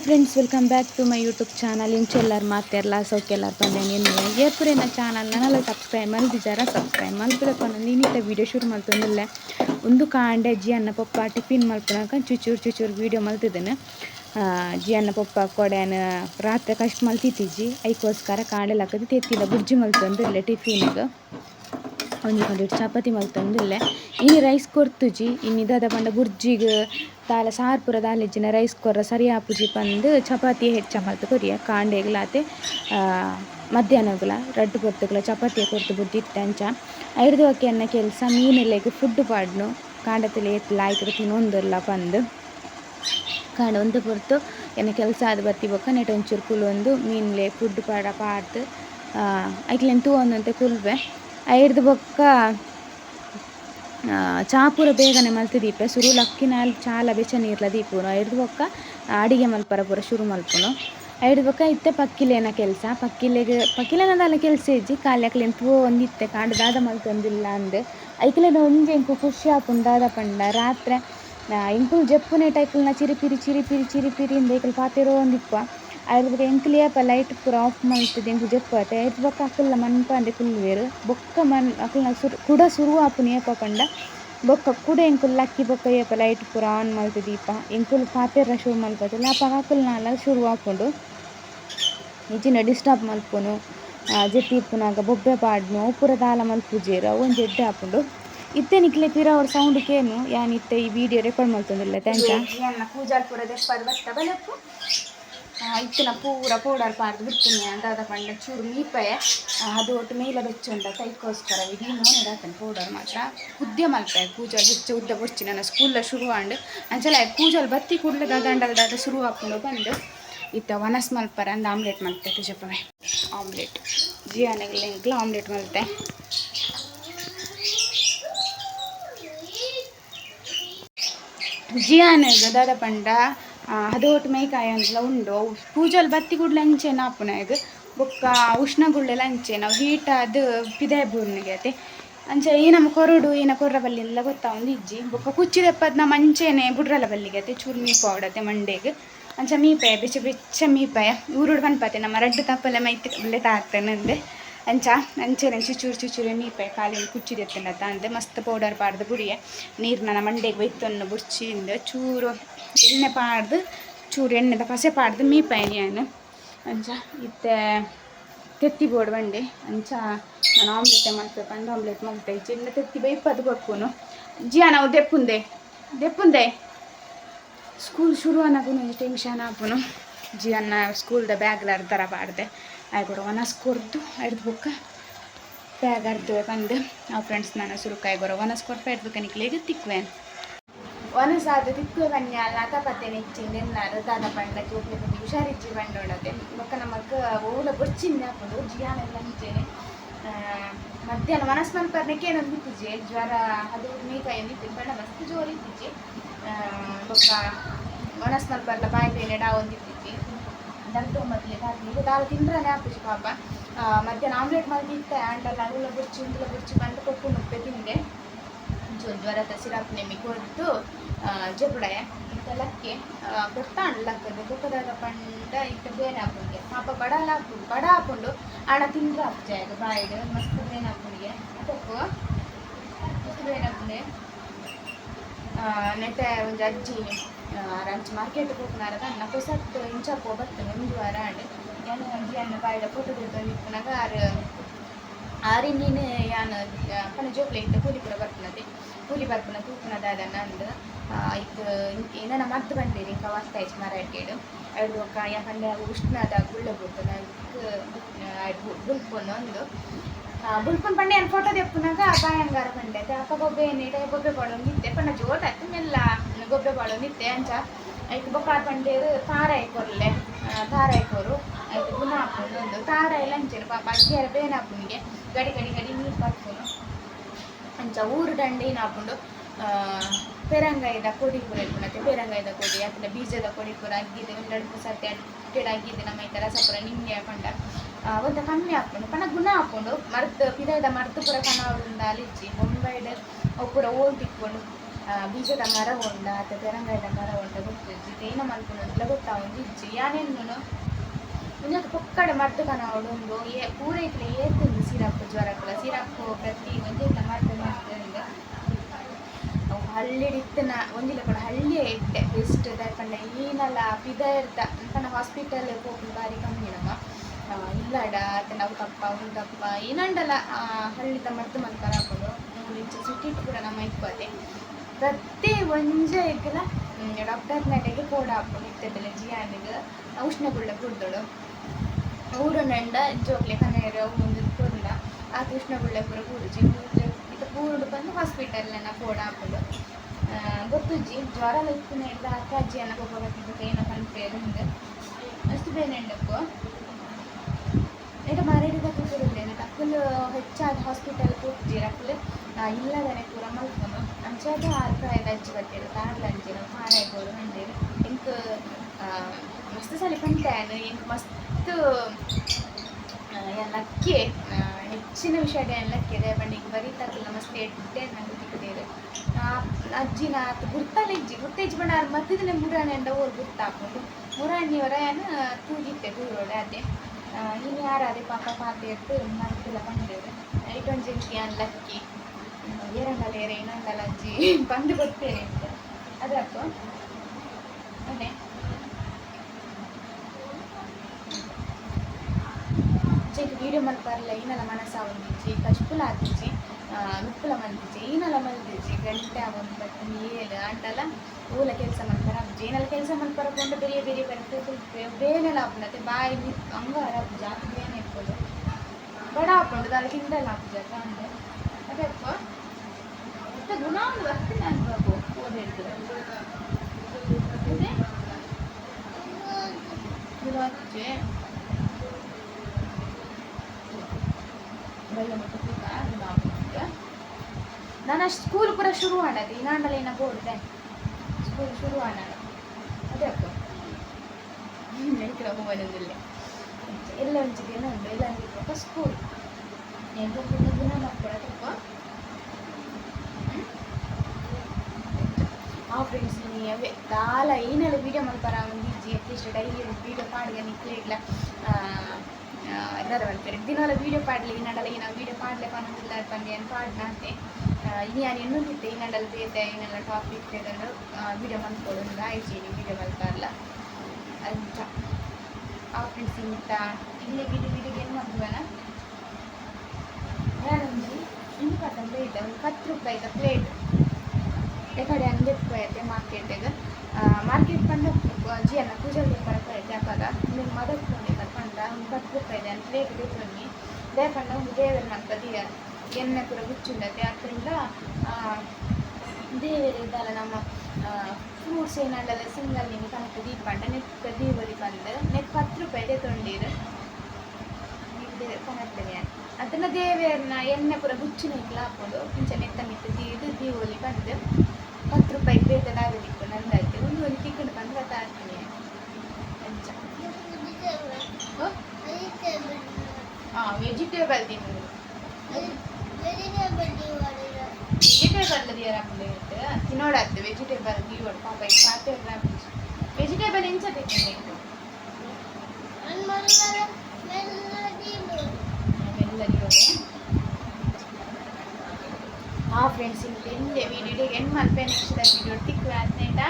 Hi friends welcome back to my YouTube channel ಇಂಚೆಲ್ಲರು ಮಾತೆಲ್ಲ ಎಲ್ಲರ ಬಂದೇನೆ ಏನು ಏಪುರೆ ನನ್ನ ಚಾನಲ್ ನಾನಲ್ಲ ಸಬ್ಸ್ಕ್ರೈಬ್ ಮಲ್ದಿದ್ದಾರ ಸಬ್ಸ್ಕ್ರೈಬ್ ಮಲ್ಪಿದಪ್ಪ ನೀನಿತ್ತ ವೀಡಿಯೋ ಶುರು ಮಾಡ್ತಂದಿಲ್ಲ ಒಂದು ಕಾಂಡೆ ಜಿ ಅನ್ನ ಪಪ್ಪ ಟಿಫಿನ್ ಮಾಡ್ಕೊಳಕ ಚುಚೂರು ಚುಚೂರು ವೀಡಿಯೋ ಮಲ್ತಿದ್ದೇನೆ ಜಿ ಅನ್ನ ಪಪ್ಪ ಕೊಡೆನ ರಾತ್ರಿ ಕಷ್ಟ ಮಲ್ತಿತ್ತೀಜಿ ಐಕೋಸ್ಕರ ಕಾಂಡೆಲ್ಲ ಹಾಕೋದು ತೆತ್ತಿಲ್ಲ ಬುರ್ಜಿ ಮಲ್ತಂದಿಲ್ಲ ಟಿಫಿನ್ಗೆ. ಒಂಜಿ ಒಂದೆರಡು ಚಪಾತಿ ಮಲ್ತೊಂದುಲ್ಲೆ ಇನ್ನು ರೈಸ್ ಕೊರ್ತುಜಿ ಇನ್ನು ಇದಾದ ಪಂಡ ಬುರ್ಜಿಗ್, ದಾಲ ಸಾರ್ ಪೂರ ದಾಲೆಜ್ಜಿನ ರೈಸ್ ಕೊರ್ರ ಆಪುಜಿ ಪಂದ್ ಚಪಾತಿ ಹೆಚ್ಚ ಮಲ್ತು ಕೊರಿಯ. ಕಾಂಡೆಗ್ಲಾತೆ ಮಧ್ಯಾಹ್ನಗಳ ರಡ್ಡು ಕೊರ್ತುಗಳ ಚಪಾತಿ ಕೊರ್ತು ಬುದ್ದಿತ್ತಂಚ ಐದು ಅಕ್ಕಿ ಅನ್ನ ಕೆಲಸ ಮೀನೆಲೆಗ್ ಫುಡ್ ಪಾಡ್ನು. ಕಾಂಡತಲೆ ಎತ್ತಲ ಆಯ್ತು ತಿನ್ನೊಂದುಲ್ಲ ಪಂದ್. ಕಾಂಡ ಒಂದು ಪೊರ್ತು ಎನ್ನ ಕೆಲಸ ಆದ ಬತ್ತಿ ಬೊಕ್ಕ ನೆಟ್ ಒಂಚೂರು ಕುಲೊಂದು, ಮೀನ್ಲೆ ಫುಡ್ ಪಾಡ ಪಾಡ್ದು ಐಕ್ಲೆನ್ ತೂವೊಂದಂತೆ ಕುಲ್ವೆ. ಐರ್ದು ಬೊಕ್ಕ ಚಾಪುರ ಬೇಗನೆ ಮಲ್ತಿ ದೀಪೆ. ಸುರು ಲಕ್ಕಿನಾಲ್ ಚಾಲ ಬೆಚ್ಚ ನೀರ್ಲ ದೀಪುನು. ಐರ್ದು ಬೊಕ್ಕ, ಅಡಿಗೆ ಮಲ್ಪರ ಪೂರ ಶುರು ಮಲ್ಪುನು. ಐರ್ದು ಬೊಕ್ಕ ಇತ್ತೆ ಪಕ್ಕಿಲೇನ ಕೆಲಸ. ಪಕ್ಕಿಲೆಗ್ ಪಕ್ಕಿಲೆನದಾಲ ಕೆಲಸ ಇಜ್ಜಿ. ಕಾಲಿ ಅಕ್ಲೆನ್ ತೂವ ಒಂದಿತ್ತೆ ಕಾಂಡ ದಾದ ಮಲ್ತೊಂದಿಲ್ಲ ಅಂದ್. ಐಕ್ಲೆನ ಒಂಜೆ ಇಂಕು ಖುಷಿ ಆಪುನ್ ದಾದ ಪಂಡ. ರಾತ್ರೆ ಇಂಕುಲು ಜಪ್ಪುನೆ ಟೈಕಲ್ನ ಚಿರಿಪಿರಿ ಚಿರಿಪಿರಿ ಚಿರಿಪಿರಿ ಇಂದ ಐಕಲ್ ಪಾತೆರೋ ಒಂದಿಪ್ಪ. ಅದ್ರ ಎಂಕ್ಲು ಏಪ ಲೈಟ್ ಪೂರ ಆಫ್ ಮಲ್ತದೆ ಎಂಕು ಜಪ್ಪುತ್ತೆ ಐತ್ ಬೊಕ್ಕ ಅಕ್ಕಲ್ನ ಮನ್ಪಂದೆ ಕುಲ್ವೇರು ಬೊಕ್ಕ ಮನ್ ಅಕ್ಕಲ್ನ ಸುರು ಕುಡ ಶುರು ಆಪುನು ಏಪ ಪಂಡ ಬೊಕ್ಕ ಕುಡ ಎಂಕುಲು ಲಕ್ಕಿ ಬೊಕ್ಕ ಏಪ ಲೈಟ್ ಪೂರ ಆನ್ ಮಲ್ತು ದೀಪ ಎಂಕುಲು ಪಾತೆರ ಶುರು ಮಲ್ಪದಿಲ್ಲ ಅಪ್ಪ ಅಕ್ಕಲ್ನಾಲ ಶುರು ಆಪುಂಡು ಇಜ್ಜಿನ ಡಿಸ್ಟರ್ಬ್ ಮಲ್ಪುನು ಜೆಟ್ಟಿ ಇಪ್ಪುನಾಗ ಬೊಬ್ಬೆ ಪಾಡ್ನು ಪೂರ ದಾಲ ಮಲ್ಪುಜೇರು ಅವು ಒಂಜಿ ಎಡ್ಡೆ ಆಪುಂಡು ಇತ್ತೆ ನಿಕ್ಲೆ ಪೀರ ಅವ್ರ ಸೌಂಡ್ ಕೇನು ಯಾನ್ ಇತ್ತೆ ಈ ವಿಡಿಯೋ ರೆಕಾರ್ಡ್ ಮಾಡ್ತಂದಿಲ್ಲ ಥ್ಯಾಂಕ್ ಯು ಪೂಜಾಲ್ ಪೂರ ಇತ್ತಿನ ಪೂರ ಪೌಡರ್ ಪಾರ್ದು ಬಿಡ್ತೀನಿ ಅಂದಾದ ಪಂಡ ಚೂರು ಮೀಪೆ ಅದು ಒಟ್ಟು ಮೇಲ ಬೆಚ್ಚುಂಡ ಕೈಗೋಸ್ಕರ ಇದು ನೋಡಿದಾತನ ಪೌಡರ್ ಮಾತ್ರ. ಉದ್ಯ ಮಲ್ಪೆ ಪೂಜೆ ಹೆಚ್ಚು ಉದ್ದ ಬಿಡ್ತೀನಿ ನನ್ನ ಸ್ಕೂಲ್ ಶುರು ಆಂಡ್ ಅಂಚಲ ಪೂಜಾಲ್ ಬತ್ತಿ ಕೂಡಲೇ ದಂಡದ ದಾದ ಶುರು ಹಾಕೊಂಡು ಬಂದು ಇತ್ತ ವನಸ್ ಮಲ್ಪರ ಅಂದ ಆಮ್ಲೆಟ್ ಮಲ್ತೆ ತುಜಪ್ಪವೆ ಆಮ್ಲೆಟ್. ಜಿಯಾನೆಗ್ಲ ಇಂಕ್ಲ ಆಮ್ಲೆಟ್ ಮಲ್ತೆ. ಜಿಯಾನೆಗ್ ದಾದ ಪಂಡ ಹದೋಟ್ ಮೈಕಾಯಿ ಅಂತಲ ಉಂಡು. ಪೂಜಲ್ ಬತ್ತಿ ಗುಡ್ಲ ಅಂಚೆನ ಆಪುನಾಗ ಬೊಕ್ಕ ಉಷ್ಣಗುಳ್ಳೆಲ ಅಂಚೆ. ನಾವು ಹೀಟ್ ಅದು ಪಿದೆ ಬೂರ್ನಿಗೆ ಅತಿ ಅಂಚೆ ಈ ನಮ್ಮ ಕೊರಡು ಏನ ಕೊರ್ರ ಬಲ್ಲಿ ಎಲ್ಲ ಗೊತ್ತಾ? ಒಂದು ಇಜ್ಜಿ. ಬೊಕ್ಕ ಕುಚ್ಚಿದೆಪ್ಪದ ನಮ್ಮ ಅಂಚೆನೆ ಬುಡ್ರಲ ಬಲ್ಲಿಗೆ ಅತಿ ಚೂರು ಮೀಪ ಆವಡತೆ ಮಂಡೆಗೆ. ಅಂಚ ಮೀಪಾಯ, ಬೆಚ್ಚ ಬೆಚ್ಚ ಮೀಪಾಯ. ಊರುಡು ಪನ್ಪತೆ ನಮ್ಮ ರಡ್ಡು ತಪ್ಪಲೆ ಮೈತ್ ಬಲ್ಲೆ ತಾರ್ತೇನೆ ಅಂಚ ಅಂಚೆನೆ ಚುಚೂರು ಚುಚೂರು ಮೀಪಾಯ ಕಾಲಿನ ಕುಚ್ಚಿದೆತ್ತಂಡ ತಂದೆ ಮಸ್ತ್ ಪೌಡರ್ ಪಾಡ್ದು ಬುಡಿಯೆ ನೀರ್ನನ ಮಂಡೆಗೆ ಬೈತನ್ನು ಬುಡ್ಚಿಂದ ಚೂರು ಎಣ್ಣೆ ಪಾಡ್ದು, ಚೂರು ಎಣ್ಣೆದ ಪಸೆ ಪಾಡ್ದು ಮೀಪಾಯ ನಾನು ಅಂಚ ಇತ್ತೆ ತೆತ್ತಿ ಬೋಡ್ ಬಂಡೆ. ಅಂಚ ನಾನು ಆಮ್ಲೆಟ್ ಮಾಡ್ತೆ ಪಂಡ ಆಮ್ಲೆಟ್ ಮಾಡ್ತೆ ಚಿನ್ನ ತೆತ್ತಿ ಬೈಪದು ಕೊಕ್ಕುನು ಜಿಯಾ ನಾವು ದೆಪ್ಪುಂದೆ. ದೆಪ್ಪುಂದೆ? ಸ್ಕೂಲ್ ಶುರು ಅನ್ನಗೂ ಟೆನ್ಷನ್ ಆಪುನು ಜಿ ಅನ್ನ ಸ್ಕೂಲ್ದ ಬ್ಯಾಗ್ ಅರ್ಧರ ಪಾಡ್ದೆ ಆಯ್ಕೊಡು ಒನಸ್ ಕೊರ್ದು ಹಿಡ್ದು ಬುಕ್ಕ ಬ್ಯಾಗ್ ಅರ್ದು ಬಂದು ಆ ಫ್ರೆಂಡ್ಸ್ ನಾನು ಸುರುಕ ಗೊರ. ಒನಸ್ ಕೊರ್ಪ ಹಿಡ್ದು ಕನಿಕ್ಲೇಗೆ ತಿಕ್ವೇನ್ ಒನಸ್ ಆದ ತಿಕ್ಕು ಬನ್ನಿ. ಅಲ್ಲ ತಪತ್ತೆ ನೆಚ್ಚಿ ಎನ್ನಾರು ದಾದ ಪಂಡ ಬಂದು ಹುಷಾರಿಜ್ಜಿ ಬಂಡೋಡದೆ ಬೊಕ್ಕ ನಮಗೆ ಓಲ ಬೊಚ್ಚಿಂದ ಹಾಕೊಂಡು ಜಿಯಾನೆಲ್ಲ ಹಂಚೇನೆ ಮಧ್ಯಾಹ್ನ ವನಸ್ ಮಲ್ಪರ್ನೆಕ್ಕೆ ಏನೊಂದು ಬಿತ್ತಿಜೆ ಜ್ವರ, ಅದು ಮೇಕಾಯಿ ಒಂದಿತ್ತು ಬಣ್ಣ ಮಸ್ತ್ ಜೋರು ಇತ್ತಿಜೆ ಬೊಕ್ಕ ಮನ್ ಮಲ್ಪರ್ಲ ಬಾಯಿ ಬೇನೆ ಡಾ ಒಂದಿತ್ತಿಜಿ ದಂತು ಮೊದಲೇ ಹಾಕಿ ದಾಲ್ ತಿಂದ್ರನೆ ಆಪುಜಿ ಪಾಪ. ಮಧ್ಯಾಹ್ನ ಆಮ್ಲೆಟ್ ಮಲ್ದಿತ್ತೆ ಆ್ಯಂಡ್ ಅಲ್ಲ ಬುರ್ಚಿ ಉಂಟುಲ ಬುರ್ಚಿ ಬಂದು ಕೊಟ್ಟು ಮುಪ್ಪೆ ತಿಂದೆ. ಒಂಚೂರು ಜ್ವರದ ಸಿರಪ್ ನೆಮ್ಮಿ ಕೊಟ್ಟು ಜಬುಡೆ ಇಂತಲಕ್ಕೆ ಕೊಡ್ತಾಂಡು ಲಕ್ಕದ ಕೊಕ್ಕದಾಗ ಪಂಡ ಇತ್ತ ಬೇರೆ ಹಾಕೊಂಡಿಗೆ. ಪಾಪ ಬಡ ಹಾಕೊಂಡು ಬಡ ಹಾಕೊಂಡು ಹಣ ತಿಂದ್ರೆ ಹಾಕ್ಜಾಗ ಬಾಯಿಡು ಮಸ್ತ್ ಬೇನೆ ಹಾಕೊಂಡಿಗೆ. ಕೊಪ್ಪು ಮಸ್ತ್ ಬೇನೆ ಹಾಕೊಂಡೆ. ನೆಟ್ಟೆ ಒಂದು ಅಜ್ಜಿ ರಂಚ್ ಮಾರ್ಕೆಟ್ ಹೋಗ್ನಾರದ ಅನ್ನ ಹೊಸತ್ತು ಇಂಚಪ್ಪ ಬರ್ತದೆ ಒಂದು ವಾರ ಆಂಡ್ ಏನು ಅಜ್ಜಿ ಅನ್ನ ಬಾಯಿಡ ಫೋಟೋ ತೆಗೆದು ಆರು ಆರಿನೇನೆ ಯಾನ್ ಪನ ಜೋಕ್ಲೆ ಇದ್ದ ಕೂಲಿ ಪೂರ ಬರ್ಪುನದೆ ಕೂಲಿ ಬರ್ಪುನ ತೂಪುನದ ಅದನ್ನ ಅಂದ್ ಇತ್ತು ಏನನ ಮದ್ದು ಬಂದಿರಿ ಇಂಕ ವಾಸ್ತ ಇಚ್ಚ ಮರ ಇಟ್ಟೇಡು ಐದು ಒಕ್ಕ ಯಾಕಂದ್ರೆ ಉಷ್ಣದ ಗುಳ್ಳೆ ಬರ್ತದೆ ಬುಲ್ಪುನ ಒಂದು ಬುಲ್ಪುನ್ ಪಂಡೆ ಏನು ಫೋಟೋ ತೆಪ್ಪುನಾಗ ಬಾಯಂಗಾರ ಪಂಡೆ ಅಪ್ಪ ಗೊಬ್ಬೆ ಏನಿದೆ ಗೊಬ್ಬೆ ಬಾಳು ನಿತ್ತೆ ಪಂಡ ಜೋಟ್ ಆಯ್ತು ಮೆಲ್ಲ ಗೊಬ್ಬೆ ಬಾಳು ನಿತ್ತೆ ಅಂಚ ಐಕ್ ಬೊಕ ಪಂಡೇರು ತಾರ ಐಕೊರ್ಲೆ. ತಾರ ಐಕೋರು. ಐಕ್ ಗುಣ ಹಾಕೊಂಡು ಒಂದು ತಾರ ಎಲ್ಲ ಅಂಚೇರು ಪಾಪ ಅಜ್ಜಿಯರ ಬೇನೆ ಹಾಪುನಿಗೆ ಗಡಿ ಗಡಿ ಗಡಿ ನೀರು ಹಾಕ್ಕೊಂಡು ಅಂಚ ಊರು ದಂಡಿ ಹಾಕೊಂಡು ಪೆರಂಗಾಯ್ದ ಕೊಡಿ ಪೂರ ಇಟ್ಕೊಳತ್ತೆ ಪೆರಂಗಾಯ್ದ ಕೊಡಿ ಅದನ್ನ ಬೀಜದ ಕೊಡಿ ಪೂರ ಅಗ್ಗಿದೆ ಒಂದೆರಡು ಅಡ್ಡೆಡ್ ಅಗ್ಗಿದೆ ನಮ್ಮ ಈ ಥರ ಸಪುರ ನಿಂಗೆ ಹಾಕೊಂಡ ಒಂದು ಕಮ್ಮಿ ಹಾಕ್ಕೊಂಡು ಪಣ ಗುಣ ಹಾಕ್ಕೊಂಡು, ಮರ್ದು, ಪಿದಾಯ್ದ ಮರ್ದು ಪುರ ಕನಾವುದ್ ಅಲಿಚ್ಚಿ ಬೊಂಬೈಡ್, ಅವು ಪುರ ಓಲ್ ಬೀಜದ ಮರ ಉಂಡ ಅಥವಾ ತೆರಂಗಾಯದ ಮರ ಉಂಡ ಗೊತ್ತಿಜ್ಜಿ ತೇನ ಒಂದು ಗೊತ್ತಾವೊಂದಿಜ್ಜಿ ಯಾನೆನ್ನುನು ಮುಂಜಾನೆ ಪೊಕ್ಕಡೆ ಮರ್ದು ಕನ ಅವಡೊಂದು ಏ ಪೂರ ಇಟ್ಲೆ ಏತುಂಡು ಸಿರಪ್ ಜ್ವರಕ್ಕಲ ಸಿರಪ್ ಪ್ರತಿ ಒಂದಿಲ್ಲ ಮರ್ತು ಮರ್ದು ಅವು ಹಳ್ಳಿಡಿತ್ತನ ಒಂದಿಲ್ಲ ಕೂಡ ಹಳ್ಳಿಯೇ ಇಟ್ಟೆ. ಬೆಸ್ಟ್ ದಾಯಪಂಡ ಏನಲ್ಲ, ಪಿದ ಇರ್ತ. ಅಂತ ಹಾಸ್ಪಿಟಲ್ ಹೋಗಿ ಬಾರಿ ಕಮ್ಮಿ ನಮ್ಮ. ಇಲ್ಲಡ ಅತ್ತೆ ನಾವು ತಪ್ಪ ಅವ್ರು ತಪ್ಪ. ಏನಂಡಲ್ಲ ಹಳ್ಳಿದ ಮದ್ದು ಮಲ್ಕರ ಹಾಕೊಂಡು. ಮೂರು ಇಂಚ ಸಿಟಿ ಕೂಡ ನಮ್ಮ ಇಪ್ಪತ್ತೆ. ಪ್ರತಿ ಒಂಜ ಇಕ್ಕಲ ಡಾಕ್ಟರ್ ನಡೆಗೆ ಕೋಡ ಹಾಕೊಂಡು ಇರ್ತದಲ್ಲ ಜಿಯಾನಿಗೆ ಉಷ್ಣಗುಳ್ಳ ಕುಡ್ದೋಡು ಊರು ನಂಡ ಜೋಕ್ಲೆ ಕನ್ನೇರ ಒಂದು ಕೊರ್ಲ ಆ ಕೃಷ್ಣಗುಳ್ಳ ಪೂರ ಕೂಡುಜಿ ಇದು ಕೂಡು ಬಂದು ಹಾಸ್ಪಿಟಲ್ನ ಕೋಡ ಹಾಕೊಂಡು ಗೊತ್ತುಜ್ಜಿ ಜ್ವರ ಇತ್ತಿನ ಎಲ್ಲ ಅಜ್ಜಿ ಅನ್ನ ಹೋಗೋದು ಏನೋ ಕನ್ಪೇರು ಹಿಂಗೆ ಅಷ್ಟು ಈಗ ಮರೇಡಿದ ಟಕ್ಕಲು ಹೆಚ್ಚಾದ ಹಾಸ್ಪಿಟಲ್ ಕೂತ್ಜಿ ರಕ್ಕಲು ಇಲ್ಲದನೆ ಪೂರ ಮಲ್ಕೊಂಡು ಅಂಚಾದ ಆರು ಪ್ರಾಯದ ಅಜ್ಜಿ ಬರ್ತೀರ? ಕಾರ್ಲ ಅಂಜಿರ ಮಾರಾಯ್ಬೋದು ಮಂದಿರ ಇಂಕ್ ಮಸ್ತ್ ಸಲ ಪಂಟ್ಯಾನು ಇಂಕ್ ಮಸ್ತ್ ಲಕ್ಕಿ ಹೆಚ್ಚಿನ ವಿಷಯ ಲಕ್ಕಿ ಇದೆ. ಬಂಡಿಗೆ ಬರೀತಾಕಿಲ್ಲ ಮಸ್ತ್ ಎಡ್ಡೆ ನಂಗೆ ತಿಕ್ಕದೇರು ಅಜ್ಜಿನ ಆತು ಗುರ್ತಲ್ಲ ಇಜ್ಜಿ ಗುರ್ತೇಜ್ ಬಣ್ಣ ಮತ್ತಿದ್ರೆ ಮುರಾಣಿ ಅಂಡ ಓರ್ ಗುರ್ತಾಕೊಂಡು ಮುರಾಣಿಯವರ ಏನು, ತೂಗಿತ್ತೆ ದೂರೋಡೆ ಅದೇ. ಇನ್ನು ಯಾರದೇ ಪಾಪ ಪಾತೆ ಎತ್ತು ಮನಸ್ಸೆಲ್ಲ ಬಂದಿರು ಐಟೊಂದು ಜಿಂಕಿ ಅನ್ ಲಕ್ಕಿ ಏರಂಗಲ್ಲ ಏರೆ ಇನ್ನೊಂದಲ್ಲ ಅಜ್ಜಿ ಬಂದು ಗೊತ್ತೇನೆ ಅಂತ ಅದಕ್ಕೂ ಅದೇ ಜೈಕ್ ವೀಡಿಯೋ ಮಲ್ಪಾರಲ್ಲ ಏನಲ್ಲ ಮನಸ್ಸ ಒಂದಿಜ್ಜಿ ಕಶ್ಪುಲ ಆತಿಜ್ಜಿ ನುಪ್ಪುಲ ಮಲ್ತಿಜ್ಜಿ ಏನಲ್ಲ ಮಲ್ತಿಜ್ಜಿ ಗಂಟೆ ಒಂಬತ್ತು ಏಳು ಅಂಟಲ್ಲ ಊಲ ಕೆಲಸ ಮಾಡ್ತಾರೆ. ಜೇನಲ್ಲಿ ಕೆಲಸ ಮಾಡ್ತಾರೆ ಕೊಂಡು ಬೇರೆ ಬೇರೆ ಬರ್ತದೆ ಬೇನೆಲ್ಲ ಹಾಕೊಂಡತ್ತೆ ಬಾಯಿ ಅಂಗಾರ ಜಾತಿ ಬೇನೆ ಇರ್ಬೋದು. ಬಡ ಹಾಕೊಂಡು ಅದು ಹಿಂದೆಲ್ಲ ಹಾಕುಜ ಅಂದೆ. ಅದಪ್ಪ ಮತ್ತೆ ಗುಣ ಒಂದು ಬರ್ತೀನಿ ಅನ್ಬೇಕು ಓದ್ ಹೇಳ್ತಾರೆ. ಗುಲಾಚೆ ಬೆಲ್ಲ ಮುಟ್ಟುತ್ತ ಗುಣ ನಾನು ಅಷ್ಟು ಸ್ಕೂಲ್ ಪೂರ ಶುರು ಮಾಡದೆ. ಇನ್ನಾಂಡಲ್ಲ ಏನ ಬೋರ್ಡೆ ಸ್ಕೂಲ್ ಶುರು ಮಾಡೋಣ ಅದೇ ಅಪ್ಪ ನೆನಪಿನ ಮೊಬೈಲಲ್ಲಿ ಎಲ್ಲ ಒಂಚಿದೆ ಉಂಟು ಎಲ್ಲ ಅನ್ಬೇಕು ಸ್ಕೂಲ್ ಎಂಟು ದಿನ ಮಕ್ಕಳದಪ್ಪ ಆ ಫ್ರೆಂಡ್ಸ್ ಅವೇ ದಾಲ ಏನೆಲ್ಲ ವೀಡಿಯೋ ಮಾಡ್ತಾರ ಒಂದು ಇಜ್ಜಿ ಅಟ್ಲೀಸ್ಟ್ ಡೈಲಿ ವೀಡಿಯೋ ಪಾಡ್ಗೆ ನಿಕ್ಲೆ ಇಲ್ಲ ಎಲ್ಲರೂ ಬರ್ತಾರೆ ದಿನವಲ್ಲ ವೀಡಿಯೋ ಪಾಡ್ಲಿ ಇನ್ನಡಲ್ಲ ಏನ ವೀಡಿಯೋ ಪಾಡ್ಲೆ ಪನ್ನೊಂದಿಲ್ಲ ಪಂದೆ ಏನು ಪಾಡ್ನ ಅಂತೆ ಇನ್ನು ನಾನು ಇನ್ನೊಂದಿತ್ತೆ ಇನ್ನಡಲ್ಲ ಬೇತೆ ಏನೆಲ್ಲ ಟಾಪಿಕ್ ಇದನ್ನು ವಿಡಿಯೋ ಮಾಡ್ಕೊಳ್ಳೋದು ಆಯ್ತು ವಿಡಿಯೋ ಮಾಡ್ತಾರಲ್ಲ ಅಂತ. ಆ ಗಿಡಿಗೆ ಪ್ಲೇಟ್ ರೂಪಾಯಿದ ಪ್ಲೇಟ್ ಮಾರ್ಕೆಟ್ ಮಾರ್ಕೆಟ್ ಪೂಜೆ ರೂಪಾಯಿ ಅಂತ ಪ್ಲೇಟ್ ಬೇಕಿ ದೇ ಪಂಡ ಒಂದು ದೇವರ ಎಣ್ಣೆ ಕೂಡ ಗುಚ್ಚುಂಡತೆ ಆದ್ದರಿಂದ ದೇವರ ಇದಲ್ಲ ನಮ್ಮ ಫ್ರೂಟ್ಸ್ ಏನಲ್ಲ ಸಿಂಗಲ್ ನಿಂಗೆ ಕನಕ ದೀಪ ಪಂಡ ನೆಕ್ಕ ದೀವರಿ ಬಂದು ನೆಕ್ ಹತ್ತು ರೂಪಾಯಿದೆ ತೊಂಡೀರು ಕನಕ್ತೇನೆ ಅದನ್ನ ದೇವರನ್ನ ಎಣ್ಣೆ ಪೂರ ಗುಚ್ಚಿನ ಇಟ್ಲ ಹಾಕೊಂಡು ಇಂಚ ನೆತ್ತ ಮಿತ್ತ ದೀದು ದೀವೋಲಿ ಬಂದು ಹತ್ತು ರೂಪಾಯಿ ಬೇತದಾಗಲಿಕ್ಕು ನಂದಾಯ್ತು ಒಂದು ಒಂದು ಟಿಕೆಟ್ ಬಂದು ತಾಡ್ತೀನಿ ಅಂಚ ಹಾಂ? ವೆಜಿಟೇಬಲ್ ತಿನ್ನು ತಿನ್ನೋಡಾಗ್ತದೆ ವೆಜಿಟೇಬಲ್ ನೀವು ಪಾಪ ಈಗ ಸಾತೆ ವೆಜಿಟೇಬಲ್ ಎಂಚ ತಿನ್ಬೇಕು ಫ್ರೆಂಡ್ಸ್ ಇಲ್ಲಿ ಎಂದೆ ವೀಡಿಯೋ ಎಂಡ್ ಮಲ್ಪೆ ನೆಕ್ಸ್ಟ್ ವೀಡಿಯೋ ತಿಕ್ಕ ಹದಿನೈದ